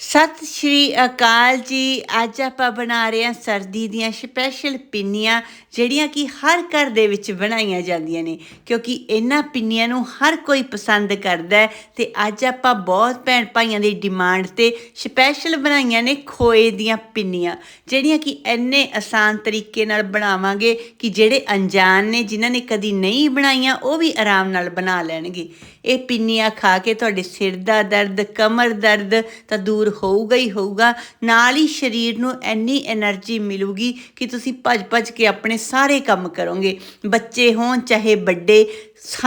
ਸਤਿ ਸ਼੍ਰੀ ਅਕਾਲ ਜੀ। ਅੱਜ ਆਪਾਂ ਬਣਾ ਰਹੇ ਹਾਂ ਸਰਦੀ ਦੀਆਂ ਸਪੈਸ਼ਲ ਪਿੰਨੀਆਂ, ਜਿਹੜੀਆਂ ਕਿ ਹਰ ਘਰ ਦੇ ਵਿੱਚ ਬਣਾਈਆਂ ਜਾਂਦੀਆਂ ਨੇ, ਕਿਉਂਕਿ ਇਹਨਾਂ ਪਿੰਨੀਆਂ ਨੂੰ ਹਰ ਕੋਈ ਪਸੰਦ ਕਰਦਾ ਹੈ ਤੇ ਅੱਜ ਆਪਾਂ ਬਹੁਤ ਭੈਣ ਭਾਈਆਂ ਦੀ ਡਿਮਾਂਡ ਤੇ ਸਪੈਸ਼ਲ ਬਣਾਈਆਂ ਨੇ ਖੋਏ ਦੀਆਂ ਪਿੰਨੀਆਂ, ਜਿਹੜੀਆਂ ਕਿ ਇੰਨੇ ਆਸਾਨ ਤਰੀਕੇ ਨਾਲ ਬਣਾਵਾਂਗੇ ਕਿ ਜਿਹੜੇ ਅਣਜਾਣ ਨੇ, ਜਿਨ੍ਹਾਂ ਨੇ ਕਦੀ ਨਹੀਂ ਬਣਾਈਆਂ, ਉਹ ਵੀ ਆਰਾਮ ਨਾਲ ਬਣਾ ਲੈਣਗੇ। ਇਹ ਪਿੰਨੀਆਂ ਖਾ ਕੇ ਤੁਹਾਡੇ ਸਿਰ ਦਾ ਦਰਦ, ਕਮਰ ਦਰਦ ਤਾਂ ਦੂਰ ਦੂਰ ਹੋਊਗਾ ਹੀ ਹੋਊਗਾ। ਨਾਲ ਹੀ ਸਰੀਰ ਨੂੰ ਇੰਨੀ એનર્ਜੀ ਮਿਲੂਗੀ ਕਿ ਤੁਸੀਂ ਭੱਜ-ਭੱਜ ਕੇ ਆਪਣੇ ਸਾਰੇ ਕੰਮ ਕਰੋਗੇ। ਬੱਚੇ ਹੋਣ, ਚਾਹੇ ਵੱਡੇ,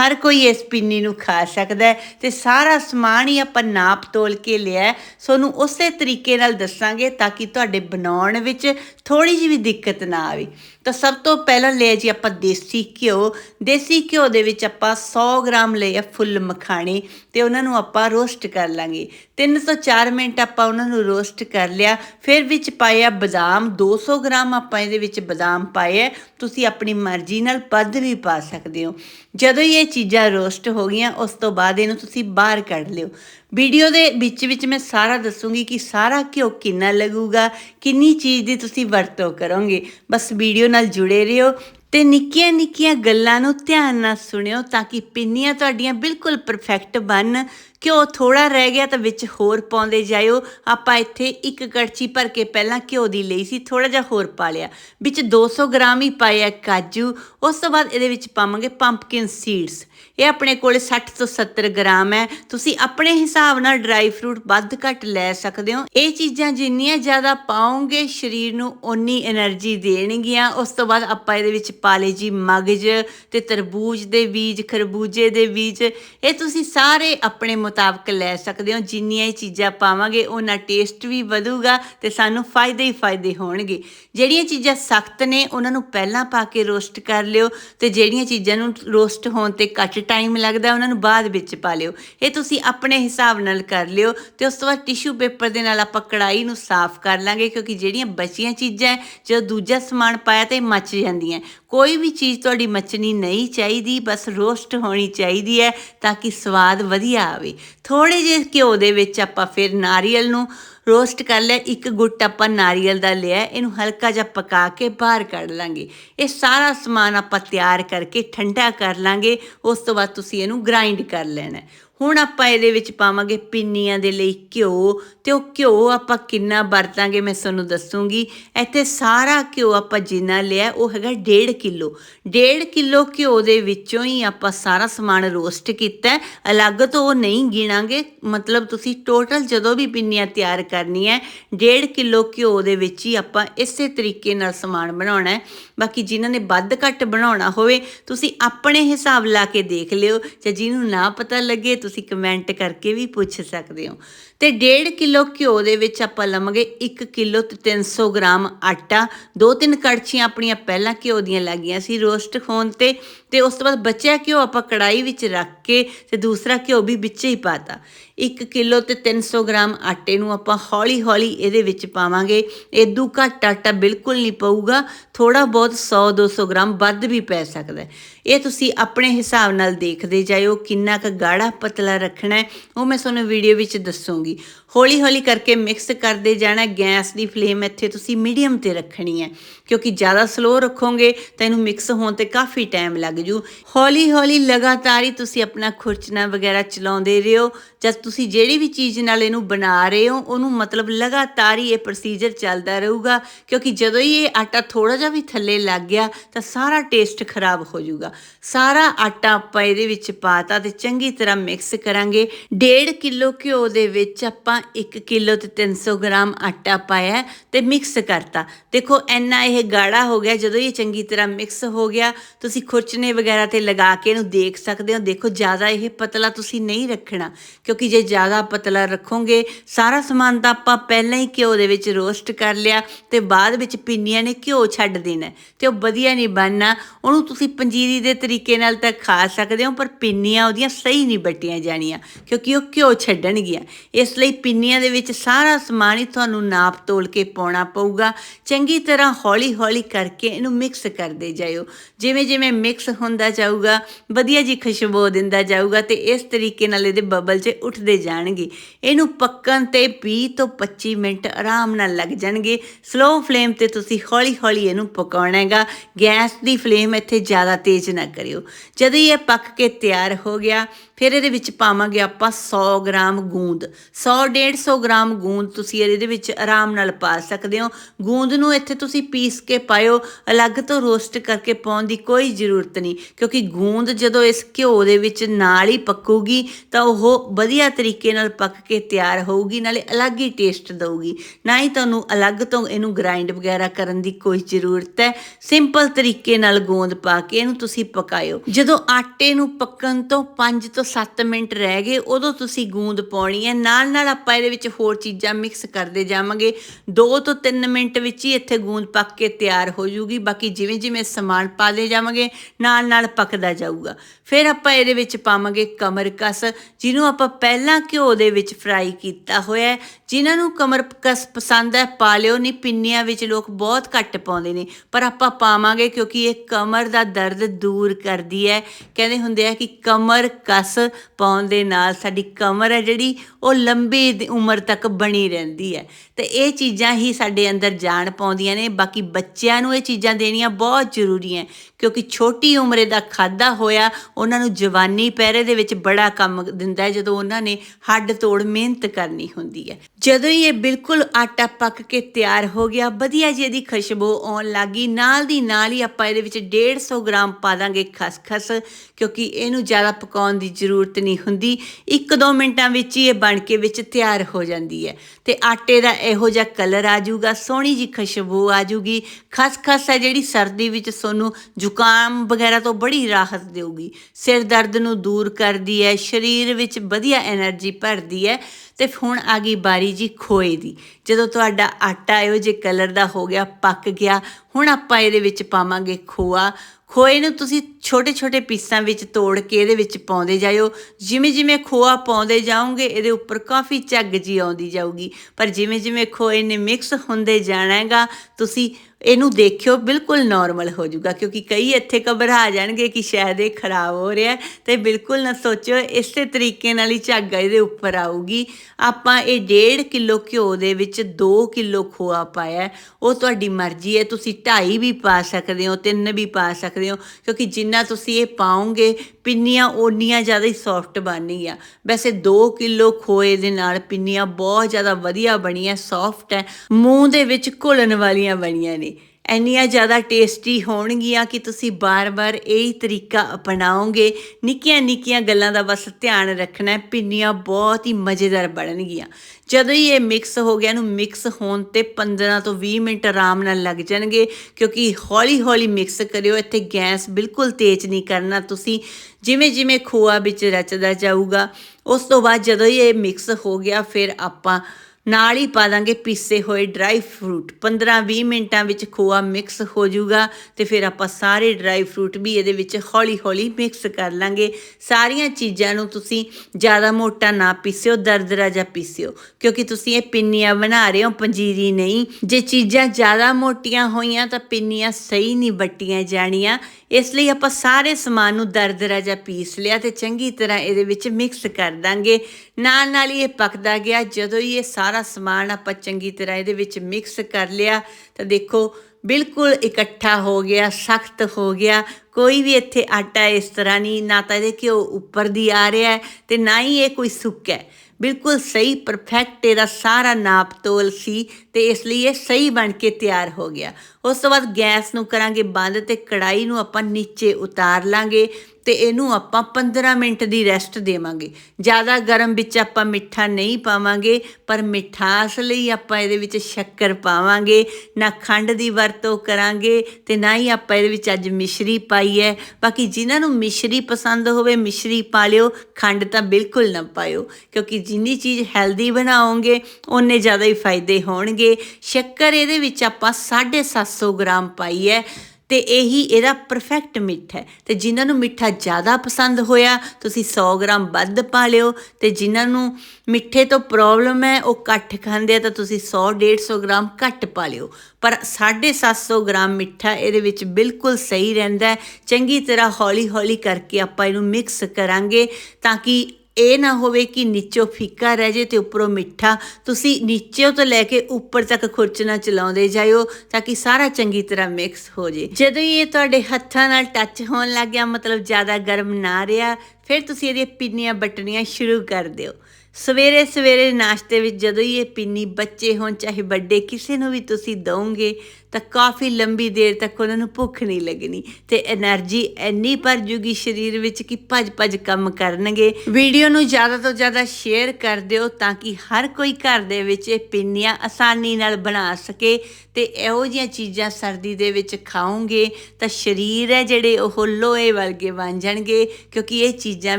ਹਰ ਕੋਈ ਇਸ ਪਿੰਨੀ ਨੂੰ ਖਾ ਸਕਦਾ ਹੈ ਤੇ ਸਾਰਾ ਸਮਾਨ ਹੀ ਆਪਾਂ ਨਾਪ ਤੋਲ ਕੇ ਲਿਆ ਸੋਨੂੰ ਉਸੇ ਤਰੀਕੇ ਨਾਲ ਦੱਸਾਂਗੇ ਤਾਂ ਕਿ ਤੁਹਾਡੇ ਬਣਾਉਣ ਵਿੱਚ ਥੋੜੀ ਜਿਹੀ ਵੀ ਦਿੱਕਤ ਨਾ ਆਵੇ। ਤਾਂ ਸਭ ਤੋਂ ਪਹਿਲਾਂ ਲਿਆ ਜੀ ਆਪਾਂ ਦੇਸੀ ਘਿਓ। ਦੇਸੀ ਘਿਓ ਦੇ ਵਿੱਚ ਆਪਾਂ 100 ਗ੍ਰਾਮ ਲਏ ਆ ਫੁੱਲ ਮਖਾਣੇ ਤੇ ਉਹਨਾਂ ਨੂੰ ਆਪਾਂ ਰੋਸਟ ਕਰ ਲਾਂਗੇ। 3 ਤੋਂ 4 ਮਿੰਟ ਆਪਾਂ ਉਹਨਾਂ ਨੂੰ ਰੋਸਟ ਕਰ ਲਿਆ। ਫਿਰ ਵਿੱਚ ਪਾਇਆ ਬਦਾਮ। 200 ਗ੍ਰਾਮ ਆਪਾਂ ਇਹਦੇ ਵਿੱਚ ਬਦਾਮ ਪਾਏ ਆ। ਤੁਸੀਂ ਆਪਣੀ ਮਰਜ਼ੀ ਨਾਲ ਪੱਦ ਵੀ ਪਾ ਸਕਦੇ ਹੋ। ਜਦੋਂ ਹੀ ਇਹ ਚੀਜ਼ਾਂ ਰੋਸਟ ਹੋ ਗਈਆਂ, ਉਸ ਤੋਂ ਬਾਅਦ ਇਹਨੂੰ ਤੁਸੀਂ ਬਾਹਰ ਕੱਢ ਲਿਓ। ਵੀਡੀਓ ਦੇ ਵਿੱਚ ਵਿੱਚ ਮੈਂ ਸਾਰਾ ਦੱਸੂਗੀ ਕਿ ਸਾਰਾ ਘਿਓ ਕਿੰਨਾ ਲੱਗੂਗਾ, ਕਿੰਨੀ ਚੀਜ਼ ਦੀ ਤੁਸੀਂ ਵਰਤੋਂ ਕਰੋਗੇ। ਬਸ ਵੀਡੀਓ ਨਾਲ ਜੁੜੇ ਰਹੋ ਤੇ ਨਿੱਕੀਆਂ ਨਿੱਕੀਆਂ ਗੱਲਾਂ ਨੂੰ ਧਿਆਨ ਨਾਲ ਸੁਣਿਓ ਤਾਂ ਕਿ ਪਿੰਨੀਆਂ ਤੁਹਾਡੀਆਂ ਬਿਲਕੁਲ ਪਰਫੈਕਟ ਬਣਨ ਘਿਓ ਥੋੜਾ ਰਹਿ ਗਿਆ ਤਾਂ ਵਿੱਚ ਹੋਰ ਪਾਉਂਦੇ ਜਾਇਓ। ਆਪਾਂ ਇੱਥੇ ਇੱਕ ਕੜਛੀ ਭਰ ਕੇ ਪਹਿਲਾਂ ਘਿਓ ਦੀ ਲਈ ਸੀ ਥੋੜਾ ਜਿਹਾ ਹੋਰ ਪਾ ਲਿਆ। ਵਿੱਚ 200 ਗ੍ਰਾਮ ਹੀ ਪਾਇਆ ਕਾਜੂ। ਉਸ ਤੋਂ ਬਾਅਦ ਇਹਦੇ ਵਿੱਚ ਪਾਵਾਂਗੇ ਪੰਪਕਿਨ ਸੀਡਸ ਇਹ ਆਪਣੇ ਕੋਲ 60 ਤੋਂ 70 ਗ੍ਰਾਮ ਹੈ। ਤੁਸੀਂ ਆਪਣੇ ਹਿਸਾਬ ਨਾਲ ਡਰਾਈ ਫਰੂਟ ਵੱਧ ਘੱਟ ਲੈ ਸਕਦੇ ਹੋ। ਇਹ ਚੀਜ਼ਾਂ ਜਿੰਨੀਆਂ ਜ਼ਿਆਦਾ ਪਾਓਗੇ, ਸਰੀਰ ਨੂੰ ਓਨੀ એનર્ਜੀ ਦੇਣਗੀਆਂ। ਉਸ ਤੋਂ ਬਾਅਦ ਆਪਾਂ ਇਹਦੇ ਵਿੱਚ ਪਾ ਲਏ ਜੀ ਮਗਜ ਤੇ ਤਰਬੂਜ ਦੇ ਬੀਜ, ਖਰਬੂਜੇ ਦੇ ਬੀਜ। ਇਹ ਤੁਸੀਂ ਸਾਰੇ ਆਪਣੇ ਮੁਤਾਬਕ ਲੈ ਸਕਦੇ ਹੋ। ਜਿੰਨੀਆਂ ਇਹ ਚੀਜ਼ਾਂ ਪਾਵਾਂਗੇ, ਉਹਨਾਂ ਟੇਸਟ ਵੀ ਵਧੂਗਾ ਤੇ ਸਾਨੂੰ ਫਾਇਦੇ ਹੀ ਫਾਇਦੇ ਹੋਣਗੇ। ਜਿਹੜੀਆਂ ਚੀਜ਼ਾਂ ਸਖਤ ਨੇ, ਉਹਨਾਂ ਨੂੰ ਪਹਿਲਾਂ ਪਾ ਕੇ ਰੋਸਟ ਕਰ ਲਿਓ ਤੇ ਜਿਹੜੀਆਂ ਚੀਜ਼ਾਂ ਨੂੰ ਰੋਸਟ ਹੋਣ ਤੇ ਘੱਟ ਟਾਈਮ ਲੱਗਦਾ, ਉਹਨਾਂ ਨੂੰ ਬਾਅਦ ਵਿੱਚ ਪਾ ਲਿਓ। ਇਹ ਤੁਸੀਂ ਆਪਣੇ ਹਿਸਾਬ ਨਾਲ ਕਰ ਲਿਓ ਤੇ ਉਸ ਤੋਂ ਬਾਅਦ ਟਿਸ਼ੂ ਪੇਪਰ ਦੇ ਨਾਲ ਆਪਾਂ ਕੜਾਈ ਨੂੰ ਸਾਫ਼ ਕਰ ਲਾਂਗੇ ਕਿਉਂਕਿ ਜਿਹੜੀਆਂ ਬਚੀਆਂ ਚੀਜ਼ਾਂ ਜਦੋਂ ਦੂਜਾ ਸਮਾਨ ਪਾਇਆ ਤੇ ਮੱਚ ਜਾਂਦੀਆਂ। ਕੋਈ ਵੀ ਚੀਜ਼ ਤੁਹਾਡੀ ਮੱਚਣੀ ਨਹੀਂ ਚਾਹੀਦੀ, ਬਸ ਰੋਸਟ ਹੋਣੀ ਚਾਹੀਦੀ ਹੈ ਤਾਂ ਕਿ ਸਵਾਦ ਵਧੀਆ ਆਵੇ। ਥੋੜੇ ਜਿਹੇ ਘਿਓ ਦੇ ਵਿੱਚ ਆਪਾਂ ਫਿਰ ਨਾਰੀਅਲ ਨੂੰ ਰੋਸਟ ਕਰ ਲਿਆ, ਇੱਕ ਗੁੱਟ ਆਪਾਂ ਨਾਰੀਅਲ ਦਾ ਲਿਆ, ਇਹਨੂੰ ਹਲਕਾ ਜਿਹਾ ਪਕਾ ਕੇ ਬਾਹਰ ਕੱਢ ਲਾਂਗੇ। ਇਹ ਸਾਰਾ ਸਮਾਨ ਆਪਾਂ ਤਿਆਰ ਕਰਕੇ ਠੰਡਾ ਕਰ ਲਾਂਗੇ, ਉਸ ਤੋਂ ਬਾਅਦ ਤੁਸੀਂ ਇਹਨੂੰ ਗ੍ਰਾਈਂਡ ਕਰ ਲੈਣਾ ਹੁਣ ਆਪਾਂ ਇਹਦੇ ਵਿੱਚ ਪਾਵਾਂਗੇ ਪਿੰਨੀਆਂ ਦੇ ਲਈ ਘਿਓ ਤੇ ਉਹ ਘਿਓ ਆਪਾਂ ਕਿੰਨਾ ਵਰਤਾਂਗੇ ਮੈਂ ਤੁਹਾਨੂੰ ਦੱਸੂਗੀ। ਇੱਥੇ ਸਾਰਾ ਘਿਓ ਆਪਾਂ ਜਿੰਨਾ ਲਿਆ, ਉਹ ਹੈਗਾ 1.5 ਕਿਲੋ। 1.5 ਕਿਲੋ ਘਿਓ ਦੇ ਵਿੱਚੋਂ ਹੀ ਆਪਾਂ ਸਾਰਾ ਸਮਾਨ ਰੋਸਟ ਕੀਤਾ ਅਲੱਗ ਤੋਂ ਉਹ ਨਹੀਂ ਗਿਣਾਂਗੇ। ਮਤਲਬ ਤੁਸੀਂ ਟੋਟਲ ਜਦੋਂ ਵੀ ਪਿੰਨੀਆਂ ਤਿਆਰ ਕਰਨੀ ਹੈ 1.5 ਕਿਲੋ ਘਿਓ ਦੇ ਵਿੱਚ ਹੀ ਆਪਾਂ ਇਸੇ ਤਰੀਕੇ ਨਾਲ ਸਮਾਨ ਬਣਾਉਣਾ ਹੈ। ਬਾਕੀ ਜਿਨ੍ਹਾਂ ਨੇ ਵੱਧ ਘੱਟ ਬਣਾਉਣਾ ਹੋਵੇ, ਤੁਸੀਂ ਆਪਣੇ ਹਿਸਾਬ ਲਾ ਕੇ ਦੇਖ ਲਿਓ। ਜਾਂ ਜਿਹਨੂੰ ਨਾ ਪਤਾ ਲੱਗੇ ਤੁਸੀਂ ਕਮੈਂਟ ਕਰਕੇ ਵੀ ਪੁੱਛ ਸਕਦੇ ਹੋ। ਤੇ 1.5 ਕਿਲੋ ਘਿਓ ਦੇ ਵਿੱਚ ਆਪਾਂ ਲਵਾਂਗੇ 1 ਕਿਲੋ ਤੇ 300 ਗ੍ਰਾਮ ਆਟਾ। ਦੋ ਤਿੰਨ ਕੜਛੀਆਂ ਆਪਣੀਆਂ ਪਹਿਲਾਂ ਘਿਓ ਦੀਆਂ ਲੱਗੀਆਂ ਸੀ। ਰੋਸਟ ਹੋਣ ਤੇ ਤੇ ਉਸ ਤੋਂ ਬਾਅਦ ਬਚਿਆ ਘਿਓ ਆਪਾਂ ਕੜਾਈ ਵਿੱਚ ਰੱਖ ਕੇ ਤੇ ਦੂਸਰਾ ਘਿਓ ਵੀ ਵਿੱਚ ਹੀ ਪਾਤਾ। 1 ਕਿਲੋ ਤੇ 300 ਗ੍ਰਾਮ ਆਟੇ ਨੂੰ ਆਪਾਂ ਹੌਲੀ-ਹੌਲੀ ਇਹਦੇ ਵਿੱਚ ਪਾਵਾਂਗੇ। ਇਦੋਂ ਘੱਟ ਆਟਾ ਬਿਲਕੁਲ ਨਹੀਂ ਪਊਗਾ ਥੋੜਾ ਬਹੁਤ 100-200 ਗ੍ਰਾਮ ਵੱਧ ਵੀ ਪੈ ਸਕਦਾ ਇਹ ਤੁਸੀਂ ਆਪਣੇ ਹਿਸਾਬ ਨਾਲ ਦੇਖਦੇ ਜਾਇਓ ਕਿੰਨਾ ਕੁ ਗਾੜਾ ਪਤਲਾ ਰੱਖਣਾ ਹੈ। ਉਹ ਮੈਂ ਤੁਹਾਨੂੰ ਵੀਡੀਓ ਵਿੱਚ ਦੱਸੂਗੀ। ਹੌਲੀ ਹੌਲੀ ਕਰਕੇ ਮਿਕਸ ਕਰਦੇ ਜਾਣਾ, ਗੈਸ ਦੀ ਫਲੇਮ ਇੱਥੇ ਤੁਸੀਂ ਮੀਡੀਅਮ ਤੇ ਰੱਖਣੀ ਹੈ। ਕਿਉਂਕਿ ਜ਼ਿਆਦਾ ਸਲੋ ਰੱਖੋਗੇ, ਤਾਂ ਇਹਨੂੰ ਮਿਕਸ ਹੋਣ ਤੇ ਕਾਫੀ ਟਾਈਮ ਲੱਗ ਜੂ। ਹੌਲੀ ਹੌਲੀ ਲਗਾਤਾਰ ਹੀ ਤੁਸੀਂ ਆਪਣਾ ਖੁਰਚਣਾ ਵਗੈਰਾ ਚਲਾਉਂਦੇ ਰਹੋ। ਜਦ ਤੁਸੀਂ ਜਿਹੜੀ ਵੀ ਚੀਜ਼ ਨਾਲ ਇਹਨੂੰ ਬਣਾ ਰਹੇ ਹੋ, ਉਹਨੂੰ ਮਤਲਬ ਲਗਾਤਾਰ ਹੀ ਇਹ ਪ੍ਰੋਸੀਜਰ ਚੱਲਦਾ ਰਹੂਗਾ। ਕਿਉਂਕਿ ਜਦੋਂ ਹੀ ਇਹ ਆਟਾ ਥੋੜਾ ਜਿਹਾ ਵੀ ਥੱਲੇ ਲੱਗ ਗਿਆ, ਤਾਂ ਸਾਰਾ ਟੇਸਟ ਖਰਾਬ ਹੋ ਜਾਊਗਾ ਸਾਰਾ ਆਟਾ ਆਪਾਂ ਇਹਦੇ ਵਿੱਚ ਪਾਤਾ ਤੇ ਚੰਗੀ ਤਰ੍ਹਾਂ ਮਿਕਸ ਕਰਾਂਗੇ। 1.5 ਕਿਲੋ ਘਿਓ ਦੇ ਵਿੱਚ ਆਪਾਂ 1 ਕਿਲੋ ਤੇ 300 ਗ੍ਰਾਮ ਆਟਾ ਪਾਇਆ ਹੈ ਤੇ ਮਿਕਸ ਕਰਤਾ। ਦੇਖੋ, ਇੰਨਾ ਇਹ ਗਾੜਾ ਹੋ ਗਿਆ, ਜਦੋਂ ਇਹ ਚੰਗੀ ਤਰ੍ਹਾਂ ਮਿਕਸ ਹੋ ਗਿਆ, ਤੁਸੀਂ ਖੁਰਚਣੇ ਵਗੈਰਾ ਤੇ ਲਗਾ ਕੇ ਇਹਨੂੰ ਦੇਖ ਸਕਦੇ ਹੋ। ਦੇਖੋ, ਜ਼ਿਆਦਾ ਇਹ ਪਤਲਾ ਤੁਸੀਂ ਨਹੀਂ ਰੱਖਣਾ, ਕਿਉਂਕਿ ਜੇ ਜ਼ਿਆਦਾ ਪਤਲਾ ਰੱਖੋਗੇ, ਸਾਰਾ ਸਮਾਨ ਤਾਂ ਆਪਾਂ ਪਹਿਲਾਂ ਹੀ ਘਿਓ ਦੇ ਵਿੱਚ ਰੋਸਟ ਕਰ ਲਿਆ ਤੇ ਬਾਅਦ ਵਿੱਚ ਪਿੰਨੀਆਂ ਨੇ ਘਿਓ ਛੱਡ ਦੇਣਾ ਹੈ ਤੇ ਉਹ ਵਧੀਆ ਨਹੀਂ ਬਣਨਾ। ਉਹਨੂੰ ਤੁਸੀਂ ਪੰਜੀਰੀ ਦੇ ਤਰੀਕੇ ਨਾਲ ਤਾਂ ਖਾ ਸਕਦੇ ਹੋ, ਪਰ ਪਿੰਨੀਆਂ ਉਹਦੀਆਂ ਸਹੀ ਨਹੀਂ ਬੱਟੀਆਂ ਜਾਣੀਆਂ, ਕਿਉਂਕਿ ਉਹ ਘਿਓ ਛੱਡਣਗੀਆਂ। ਇਸ ਲਈ ਪਿੰਨੀਆਂ ਦੇ ਵਿੱਚ ਸਾਰਾ ਸਮਾਨ ਹੀ ਤੁਹਾਨੂੰ ਨਾਪ ਤੋਲ ਕੇ ਪਾਉਣਾ ਪਊਗਾ, ਚੰਗੀ ਤਰ੍ਹਾਂ ਹੌਲੀ-ਹੌਲੀ ਕਰਕੇ ਇਹਨੂੰ ਮਿਕਸ ਕਰਦੇ ਜਾਇਓ। ਜਿਵੇਂ ਜਿਵੇਂ ਮਿਕਸ ਹੁੰਦਾ ਜਾਊਗਾ, ਵਧੀਆ ਜੀ ਖੁਸ਼ਬੂ ਦਿੰਦਾ ਜਾਊਗਾ ਤੇ ਇਸ ਤਰੀਕੇ ਨਾਲ ਇਹਦੇ ਬਬਲ 'ਚ ਉੱਠਦੇ ਜਾਣਗੇ। ਇਹਨੂੰ ਪੱਕਣ ਤੇ 20 ਤੋਂ 25 ਮਿੰਟ ਆਰਾਮ ਨਾਲ ਲੱਗ ਜਾਣਗੇ। ਸਲੋ ਫਲੇਮ ਤੇ ਤੁਸੀਂ ਹੌਲੀ-ਹੌਲੀ ਇਹਨੂੰ ਪਕਾਉਣਾ ਹੈਗਾ। ਗੈਸ ਦੀ ਫਲੇਮ ਇੱਥੇ ਜ਼ਿਆਦਾ ਤੇਜ਼ ਨਾ ਕਰਿਓ। ਜਦੋਂ ਇਹ ਪੱਕ ਕੇ ਤਿਆਰ ਹੋ ਗਿਆ ਫਿਰ ਇਹਦੇ ਵਿੱਚ ਪਾਵਾਂਗੇ ਆਪਾਂ 100 ਗ੍ਰਾਮ ਗੂੰਦ 100 150 ਗ੍ਰਾਮ ਗੂੰਦ ਤੁਸੀਂ ਇਹਦੇ ਵਿੱਚ ਆਰਾਮ ਨਾਲ ਪਾ ਸਕਦੇ ਹੋ। ਗੂੰਦ ਨੂੰ ਇੱਥੇ ਤੁਸੀਂ ਪੀਸ ਕੇ ਪਾਇਓ, ਅਲੱਗ ਤੋਂ ਰੋਸਟ ਕਰਕੇ ਪਾਉਣ ਦੀ ਕੋਈ ਜ਼ਰੂਰਤ ਨਹੀਂ, ਕਿਉਂਕਿ ਗੂੰਦ ਜਦੋਂ ਇਸ ਘਿਓ ਦੇ ਵਿੱਚ ਨਾਲ ਹੀ ਪੱਕੂਗੀ ਤਾਂ ਉਹ ਵਧੀਆ ਤਰੀਕੇ ਨਾਲ ਪੱਕ ਕੇ ਤਿਆਰ ਹੋਊਗੀ, ਨਾਲੇ ਅਲੱਗ ਹੀ ਟੇਸਟ ਦਊਗੀ। ਨਾ ਹੀ ਤੁਹਾਨੂੰ ਅਲੱਗ ਤੋਂ ਇਹਨੂੰ ਗ੍ਰਾਈਂਡ ਵਗੈਰਾ ਕਰਨ ਦੀ ਕੋਈ ਜ਼ਰੂਰਤ ਹੈ। ਸਿੰਪਲ ਤਰੀਕੇ ਨਾਲ ਗੂੰਦ ਪਾ ਕੇ ਇਹਨੂੰ ਤੁਸੀਂ ਪਕਾਇਓ। ਜਦੋਂ ਆਟੇ ਨੂੰ ਪੱਕਣ ਤੋਂ 5 ਤੋਂ 7 ਮਿੰਟ ਰਹਿ ਗਏ, ਉਦੋਂ ਤੁਸੀਂ ਗੂੰਦ ਪਾਉਣੀ ਹੈ। ਨਾਲ ਨਾਲ ਆਪਾਂ ਇਹਦੇ ਵਿੱਚ ਹੋਰ ਚੀਜ਼ਾਂ ਮਿਕਸ ਕਰਦੇ ਜਾਵਾਂਗੇ। 2 ਤੋਂ 3 ਮਿੰਟ ਵਿੱਚ ਹੀ ਇੱਥੇ ਗੂੰਦ ਪੱਕ ਕੇ ਤਿਆਰ ਹੋ ਜੂਗੀ। ਬਾਕੀ ਜਿਵੇਂ ਜਿਵੇਂ ਸਮਾਨ ਪਾਦੇ ਜਾਵਾਂਗੇ, ਨਾਲ ਨਾਲ ਪੱਕਦਾ ਜਾਊਗਾ। ਫਿਰ ਆਪਾਂ ਇਹਦੇ ਵਿੱਚ ਪਾਵਾਂਗੇ ਕਮਰਕਸ ਜਿਹਨੂੰ ਆਪਾਂ ਪਹਿਲਾਂ ਘਿਓ ਦੇ ਵਿੱਚ ਫਰਾਈ ਕੀਤਾ ਹੋਇਆ ਹੈ। ਜਿਨ੍ਹਾਂ ਨੂੰ ਕਮਰਕਸ ਪਸੰਦ ਹੈ, ਪਾ ਲਿਓ। ਨਹੀਂ, ਪਿੰਨੀਆਂ ਵਿੱਚ ਲੋਕ ਬਹੁਤ ਘੱਟ ਪਾਉਂਦੇ ਨੇ। ਪਰ ਆਪਾਂ ਪਾਵਾਂਗੇ ਕਿਉਂਕਿ ਇਹ ਕਮਰ ਦਾ ਦਰਦ ਦੂਰ ਕਰਦੀ ਹੈ। ਕਹਿੰਦੇ ਹੁੰਦੇ ਆ ਕਿ ਕਮਰ ਕਸ ਪਾਉਣ ਦੇ ਨਾਲ ਸਾਡੀ ਕਮਰ ਹੈ ਜਿਹੜੀ, ਉਹ ਲੰਬੀ ਉਮਰ ਤੱਕ ਬਣੀ ਰਹਿੰਦੀ ਹੈ। ਤੇ ਇਹ ਚੀਜ਼ਾਂ ਹੀ ਸਾਡੇ ਅੰਦਰ ਜਾਣ ਪਾਉਂਦੀਆਂ ਨੇ। ਬਾਕੀ ਬੱਚਿਆਂ ਨੂੰ ਇਹ ਚੀਜ਼ਾਂ ਦੇਣੀਆਂ ਬਹੁਤ ਜ਼ਰੂਰੀ ਹੈ, ਕਿਉਂਕਿ ਛੋਟੀ ਉਮਰੇ ਦਾ ਖਾਦਾ ਹੋਇਆ, ਉਹਨਾਂ ਨੂੰ ਜਵਾਨੀ ਪਹਿਰੇ ਦੇ ਵਿੱਚ ਬੜਾ ਕੰਮ ਦਿੰਦਾ ਹੈ, ਜਦੋਂ ਉਹਨਾਂ ਨੇ ਹੱਡ ਤੋੜ ਮਿਹਨਤ ਕਰਨੀ ਹੁੰਦੀ ਹੈ। ਜਦੋਂ ਹੀ ਇਹ ਬਿਲਕੁਲ ਆਟਾ ਪੱਕ ਕੇ ਤਿਆਰ ਹੋ ਗਿਆ, ਵਧੀਆ ਜੀ ਇਹਦੀ ਖੁਸ਼ਬੂ ਆਉਣ ਲੱਗੀ ਨਾਲ ਦੀ ਨਾਲ ਹੀ ਆਪਾਂ ਇਹਦੇ ਵਿੱਚ 150 ਗ੍ਰਾਮ ਪਾ ਦਾਂਗੇ ਖਸਖਸ, ਕਿਉਂਕਿ ਇਹਨੂੰ ਜ਼ਿਆਦਾ ਪਕਾਉਣ ਦੀ ਜ਼ਰੂਰਤ ਨਹੀਂ ਹੁੰਦੀ। 1-2 ਮਿੰਟਾਂ ਵਿੱਚ ਹੀ ਇਹ ਬਣ ਕੇ ਵਿੱਚ ਤਿਆਰ ਹੋ ਜਾਂਦੀ ਹੈ। ਤੇ ਆਟੇ ਦਾ ਇਹੋ ਜਿਹਾ ਕਲਰ ਆ ਜਾਊਗਾ, ਸੋਹਣੀ ਜੀ ਖੁਸ਼ਬੂ ਆ ਜਾਊਗੀ। ਖਸਖਸ ਹੈ ਜਿਹੜੀ ਸਰਦੀ ਵਿੱਚ ਸੋਨੂੰ ਜ਼ੁਕਾਮ ਵਗੈਰਾ ਤੋਂ ਬੜੀ ਰਾਹਤ ਦੇਊਗੀ। ਸਿਰ ਦਰਦ ਨੂੰ ਦੂਰ ਕਰਦੀ ਹੈ, ਸਰੀਰ ਵਿੱਚ ਵਧੀਆ એનર્ਜੀ ਭਰਦੀ ਹੈ। ਤੇ ਹੁਣ ਆ ਗਈ ਬਾਰੀ ਜੀ ਖੋਏ ਦੀ। ਜਦੋਂ ਤੁਹਾਡਾ ਆਟਾ ਇਹੋ ਜਿਹੇ ਕਲਰ ਦਾ ਹੋ ਗਿਆ, ਪੱਕ ਗਿਆ, ਹੁਣ ਆਪਾਂ ਇਹਦੇ ਵਿੱਚ ਪਾਵਾਂਗੇ ਖੋਆ। ਖੋਏ ਨੂੰ ਤੁਸੀਂ ਛੋਟੇ ਛੋਟੇ ਪੀਸਾਂ ਵਿੱਚ ਤੋੜ ਕੇ ਇਹਦੇ ਵਿੱਚ ਪਾਉਂਦੇ ਜਾਇਓ। ਜਿਵੇਂ ਜਿਵੇਂ ਖੋਆ ਪਾਉਂਦੇ ਜਾਓਗੇ, ਇਹਦੇ ਉੱਪਰ ਕਾਫੀ ਝੱਗ ਜੀ ਆਉਂਦੀ ਜਾਊਗੀ। ਪਰ ਜਿਵੇਂ ਜਿਵੇਂ ਖੋਏ ਨੇ ਮਿਕਸ ਹੁੰਦੇ ਜਾਣਾ ਹੈਗਾ, ਤੁਸੀਂ ਇਹਨੂੰ ਦੇਖਿਓ ਬਿਲਕੁਲ ਨਾਰਮਲ ਹੋ ਜਾਊਗਾ ਕਿਉਂਕਿ ਕਈ ਇੱਥੇ ਘਬਰਾ ਜਾਣਗੇ ਕਿ ਸ਼ਾਇਦ ਇਹ ਖਰਾਬ ਹੋ ਰਿਹਾ ਹੈ, ਤੇ ਬਿਲਕੁਲ ਨਾ ਸੋਚੋ ਇਸੇ ਤਰੀਕੇ ਨਾਲ ਹੀ ਝੱਗ ਇਹਦੇ ਉੱਪਰ ਆਊਗੀ। ਆਪਾਂ ਇਹ 1.5 ਕਿਲੋ ਘਿਓ ਦੇ ਵਿੱਚ 2 ਕਿਲੋ ਖੋਆ ਪਾਇਆ ਉਹ ਤੁਹਾਡੀ ਮਰਜ਼ੀ ਹੈ ਤੁਸੀਂ 2.5 ਵੀ ਪਾ ਸਕਦੇ ਹੋ 3 ਵੀ ਪਾ ਸਕਦੇ ਹੋ ਕਿਉਂਕਿ ਜਿੰਨਾ ਤੁਸੀਂ ਇਹ ਪਾਓਗੇ ਪਿੰਨੀਆਂ ਓਨੀਆਂ ਜ਼ਿਆਦਾ ਹੀ ਸੌਫਟ ਬਣਨਗੀਆਂ। ਵੈਸੇ 2 ਕਿਲੋ ਖੋਏ ਦੇ ਨਾਲ ਪਿੰਨੀਆਂ ਬਹੁਤ ਜ਼ਿਆਦਾ ਵਧੀਆ ਬਣੀਆਂ ਸੌਫਟ ਹੈ ਮੂੰਹ ਦੇ ਵਿੱਚ ਘੁਲਣ ਵਾਲੀਆਂ ਬਣੀਆਂ ਨੇ। ਇੰਨੀਆਂ ਜ਼ਿਆਦਾ ਟੇਸਟੀ ਹੋਣਗੀਆਂ ਕਿ ਤੁਸੀਂ ਬਾਰ-ਬਾਰ ਇਹੀ ਤਰੀਕਾ ਅਪਣਾਓਗੇ। ਨਿੱਕੀਆਂ ਨਿੱਕੀਆਂ ਗੱਲਾਂ ਦਾ ਬਸ ਧਿਆਨ ਰੱਖਣਾ, ਪਿੰਨੀਆਂ ਬਹੁਤ ਹੀ ਮਜ਼ੇਦਾਰ ਬਣਨਗੀਆਂ। ਜਦੋਂ ਹੀ ਇਹ ਮਿਕਸ ਹੋ ਗਿਆ ਨੂੰ ਮਿਕਸ ਹੋਣ ਤੇ 15 ਤੋਂ 20 ਮਿੰਟ ਆਰਾਮ ਨਾਲ ਲੱਗ ਜਾਣਗੇ, ਕਿਉਂਕਿ ਹੌਲੀ-ਹੌਲੀ ਮਿਕਸ ਕਰਿਓ, ਇੱਥੇ ਗੈਸ ਬਿਲਕੁਲ ਤੇਜ਼ ਨਹੀਂ ਕਰਨਾ ਤੁਸੀਂ। ਜਿਵੇਂ ਜਿਵੇਂ ਖੋਆ ਵਿੱਚ ਰਚਦਾ ਜਾਊਗਾ, ਉਸ ਤੋਂ ਬਾਅਦ ਜਦੋਂ ਹੀ ਇਹ ਮਿਕਸ ਹੋ ਗਿਆ, ਫਿਰ ਆਪਾਂ ਨਾਲ ਹੀ ਪਾ ਦਾਂਗੇ ਪੀਸੇ ਹੋਏ ਡਰਾਈ ਫਰੂਟ 15-20 ਮਿੰਟਾਂ ਵਿੱਚ ਖੋਆ ਮਿਕਸ ਹੋ ਜਾਊਗਾ ਤੇ ਫਿਰ ਆਪਾਂ ਸਾਰੇ ਡਰਾਈ ਫਰੂਟ ਵੀ ਇਹਦੇ ਵਿੱਚ ਹੌਲੀ-ਹੌਲੀ ਮਿਕਸ ਕਰ ਲਾਂਗੇ। ਸਾਰੀਆਂ ਚੀਜ਼ਾਂ ਨੂੰ ਤੁਸੀਂ ਜ਼ਿਆਦਾ ਮੋਟਾ ਨਾ ਪੀਸਿਓ, ਦਰਦਰਾ ਜਿਹਾ ਪੀਸਿਓ, ਕਿਉਂਕਿ ਤੁਸੀਂ ਇਹ ਪਿੰਨੀਆਂ ਬਣਾ ਰਹੇ ਹੋ, ਪੰਜੀਰੀ ਨਹੀਂ। ਜੇ ਚੀਜ਼ਾਂ ਜ਼ਿਆਦਾ ਮੋਟੀਆਂ ਹੋਈਆਂ ਤਾਂ ਪਿੰਨੀਆਂ ਸਹੀ ਨਹੀਂ ਵੱਟੀਆਂ ਜਾਣੀਆਂ। ਇਸ ਲਈ ਆਪਾਂ ਸਾਰੇ ਸਮਾਨ ਨੂੰ ਦਰਦਰਾ ਜਿਹਾ ਪੀਸ ਲਿਆ ਤੇ ਚੰਗੀ ਤਰ੍ਹਾਂ ਇਹਦੇ ਵਿੱਚ ਮਿਕਸ ਕਰ ਦਾਂਗੇ। ਨਾਲ ਨਾਲ ਹੀ ਇਹ ਪੱਕਦਾ ਗਿਆ। ਜਦੋਂ ਹੀ ਇਹ ਸਾਰਾ ਸਮਾਨ ਆਪਾਂ ਚੰਗੀ ਤਰ੍ਹਾਂ ਇਹਦੇ ਵਿੱਚ ਮਿਕਸ ਕਰ ਲਿਆ, ਤਾਂ ਦੇਖੋ ਬਿਲਕੁਲ ਇਕੱਠਾ ਹੋ ਗਿਆ, ਸਖਤ ਹੋ ਗਿਆ। ਕੋਈ ਵੀ ਇੱਥੇ ਆਟਾ ਇਸ ਤਰ੍ਹਾਂ ਨਹੀਂ, ਨਾ ਤਾਂ ਇਹਦੇ ਘਿਓ ਉੱਪਰ ਦੀ ਆ ਰਿਹਾ ਹੈ ਤੇ ਨਾ ਹੀ ਇਹ ਕੋਈ ਸੁੱਕਾ ਹੈ। ਬਿਲਕੁਲ ਸਹੀ ਪਰਫੈਕਟ ਇਹਦਾ ਸਾਰਾ ਨਾਪ ਤੋਲ ਸੀ। ਤੇ ਇਸ ਲਈ ਇਹ ਸਹੀ ਬਣ ਕੇ ਤਿਆਰ ਹੋ ਗਿਆ। ਉਸ ਤੋਂ ਬਾਅਦ ਗੈਸ ਨੂੰ ਕਰਾਂਗੇ ਬੰਦ ਤੇ ਕੜਾਈ ਨੂੰ ਆਪਾਂ ਨੀਚੇ ਉਤਾਰ ਲਾਂਗੇ ਤੇ ਇਹਨੂੰ ਆਪਾਂ 15 ਮਿੰਟ ਦੀ ਰੈਸਟ ਦੇਵਾਂਗੇ। ਜ਼ਿਆਦਾ ਗਰਮ ਵਿੱਚ ਆਪਾਂ ਮਿੱਠਾ ਨਹੀਂ ਪਾਵਾਂਗੇ, ਪਰ ਮਿਠਾਸ ਲਈ ਆਪਾਂ ਇਹਦੇ ਵਿੱਚ ਸ਼ੱਕਰ ਪਾਵਾਂਗੇ, ਨਾ ਖੰਡ ਦੀ ਵਰਤੋਂ ਕਰਾਂਗੇ ਤੇ ਨਾ ਹੀ ਆਪਾਂ ਇਹਦੇ ਵਿੱਚ ਅੱਜ ਮਿਸ਼ਰੀ ਪਾਈ ਹੈ। ਬਾਕੀ ਜਿਨ੍ਹਾਂ ਨੂੰ ਮਿਸ਼ਰੀ ਪਸੰਦ ਹੋਵੇ, ਮਿਸ਼ਰੀ ਪਾ ਲਿਓ, ਖੰਡ ਤਾਂ ਬਿਲਕੁਲ ਨਾ ਪਾਇਓ, ਕਿਉਂਕਿ ਜਿੰਨੀ ਚੀਜ਼ ਹੈਲਦੀ ਬਣਾਓਗੇ, ਓਨੇ ਜ਼ਿਆਦਾ ਹੀ ਫਾਇਦੇ ਹੋਣਗੇ। ਸ਼ੱਕਰ ਇਹਦੇ ਵਿੱਚ ਆਪਾਂ 750 ਗ੍ਰਾਮ ਪਾਈ ਹੈ ਤੇ ਇਹੀ ਇਹਦਾ ਪਰਫੈਕਟ ਮਿੱਠਾ ਹੈ। ਤੇ ਜਿਨ੍ਹਾਂ ਨੂੰ ਮਿੱਠਾ ਜ਼ਿਆਦਾ ਪਸੰਦ ਹੋਇਆ, ਤੁਸੀਂ 100 ਗ੍ਰਾਮ ਵੱਧ ਪਾ ਲਿਓ। ਤੇ ਜਿਨ੍ਹਾਂ ਨੂੰ ਮਿੱਠੇ ਤੋਂ ਪ੍ਰੋਬਲਮ ਹੈ, ਉਹ ਘੱਟ ਖਾਂਦੇ ਆ, ਤਾਂ ਤੁਸੀਂ 100 150 ਗ੍ਰਾਮ ਘੱਟ ਪਾ ਲਿਓ। ਪਰ 750 ਗ੍ਰਾਮ ਮਿੱਠਾ ਇਹਦੇ ਵਿੱਚ ਬਿਲਕੁਲ ਸਹੀ ਰਹਿੰਦਾ ਹੈ। ਚੰਗੀ ਤਰ੍ਹਾਂ ਹੌਲੀ ਹੌਲੀ ਕਰਕੇ ਆਪਾਂ ਇਹਨੂੰ ਮਿਕਸ ਕਰਾਂਗੇ ਤਾਂ ਕਿ ਇਹ ਨਾ ਹੋਵੇ ਕਿ ਨੀਚੋਂ ਫਿੱਕਾ ਰਹਿ ਜੇ ਤੇ ਉੱਪਰੋਂ ਮਿੱਠਾ। ਤੁਸੀਂ ਨੀਚੇੋਂ ਤੋਂ ਲੈ ਕੇ ਉੱਪਰ ਤੱਕ ਖੁਰਚਣਾ ਚਲਾਉਂਦੇ ਜਾਇਓ ਤਾਂ ਕਿ ਸਾਰਾ ਚੰਗੀ ਤਰ੍ਹਾਂ ਮਿਕਸ ਹੋ ਜੇ। ਜਦੋਂ ਹੀ ਇਹ ਤੁਹਾਡੇ ਹੱਥਾਂ ਨਾਲ ਟੱਚ ਹੋਣ ਲੱਗ ਗਿਆ, ਮਤਲਬ ਜ਼ਿਆਦਾ ਗਰਮ ਨਾ ਰਿਹਾ, ਫਿਰ ਤੁਸੀਂ ਇਹਦੀਆਂ ਪਿੰਨੀਆਂ ਬਟਣੀਆਂ ਸ਼ੁਰੂ ਕਰ ਦਿਓ। ਸਵੇਰੇ ਸਵੇਰੇ ਨਾਸ਼ਤੇ ਵਿੱਚ ਜਦੋਂ ਹੀ ਇਹ ਪਿੰਨੀ ਬੱਚੇ ਹੋਣ, ਚਾਹੇ ਵੱਡੇ ਕਿਸੇ ਨੂੰ ਵੀ ਤੁਸੀਂ ਦਵੋਗੇ ਤਾਂ ਕਾਫੀ ਲੰਬੀ ਦੇਰ ਤੱਕ ਉਹਨਾਂ ਨੂੰ ਭੁੱਖ ਨਹੀਂ ਲੱਗਣੀ ਤੇ એનર્ਜੀ ਇੰਨੀ ਭਰ ਜੂਗੀ ਸਰੀਰ ਵਿੱਚ ਕਿ ਭੱਜ-ਭੱਜ ਕੰਮ ਕਰਨਗੇ। ਵੀਡੀਓ ਨੂੰ ਜ਼ਿਆਦਾ ਤੋਂ ਜ਼ਿਆਦਾ ਸ਼ੇਅਰ ਕਰ ਦਿਓ ਤਾਂ ਕਿ ਹਰ ਕੋਈ ਘਰ ਦੇ ਵਿੱਚ ਇਹ ਪਿੰਨੀਆਂ ਆਸਾਨੀ ਨਾਲ ਬਣਾ ਸਕੇ ਤੇ ਇਹੋ ਜਿਹੀਆਂ ਚੀਜ਼ਾਂ ਸਰਦੀ ਦੇ ਵਿੱਚ ਖਾਓਗੇ ਤਾਂ ਸਰੀਰ ਹੈ ਜਿਹੜੇ ਉਹ ਲੋਹੇ ਵਰਗੇ ਬਣ ਜਾਣਗੇ ਕਿਉਂਕਿ ਇਹ ਚੀਜ਼ਾਂ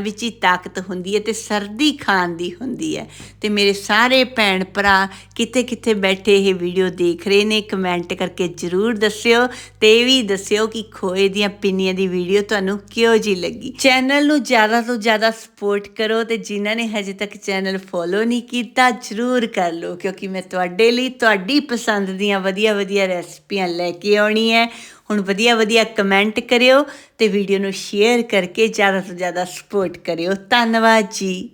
ਵਿੱਚ ਹੀ ਤਾਕਤ ਹੁੰਦੀ ਹੈ ਤੇ ਸਰਦੀ ਖਾਣ ਦੀ ਹੁੰਦੀ ਹੈ। ਤੇ ਮੇਰੇ ਸਾਰੇ ਭੈਣ ਭਰਾ ਕਿਤੇ ਕਿਤੇ ਬੈਠੇ ਇਹ ਵੀਡੀਓ ਦੇਖ ਰਹੇ ਨੇ ਕਮੈਂਟ ਕਰਕੇ ਜਰੂਰ ਦੱਸਿਓ ਤੇ ਇਹ ਵੀ ਦੱਸਿਓ ਕਿ ਖੋਏ ਦੀਆਂ ਪਿੰਨੀਆਂ ਦੀ ਵੀਡੀਓ ਤੁਹਾਨੂੰ ਕਿਉਂ ਜੀ ਲੱਗੀ। ਚੈਨਲ ਨੂੰ ਜ਼ਿਆਦਾ ਤੋਂ ਜ਼ਿਆਦਾ ਸਪੋਰਟ ਕਰੋ ਤੇ ਜਿਨ੍ਹਾਂ ਨੇ ਹਜੇ ਤੱਕ ਚੈਨਲ ਫੋਲੋ ਨਹੀਂ ਕੀਤਾ, ਜਰੂਰ ਕਰ ਲਓ, ਕਿਉਂਕਿ ਮੈਂ ਤੁਹਾਡੇ ਲਈ ਤੁਹਾਡੀ ਪਸੰਦ ਦੀਆਂ ਵਧੀਆ ਵਧੀਆ ਰੈਸਪੀਆਂ ਲੈ ਕੇ ਆਉਣੀ ਹੈ। ਹੁਣ ਵਧੀਆ ਵਧੀਆ ਕਮੈਂਟ ਕਰਿਓ ਤੇ ਵੀਡੀਓ ਨੂੰ ਸ਼ੇਅਰ ਕਰਕੇ ਜ਼ਿਆਦਾ ਤੋਂ ਜ਼ਿਆਦਾ ਸਪੋਰਟ ਕਰਿਓ। ਧੰਨਵਾਦ ਜੀ।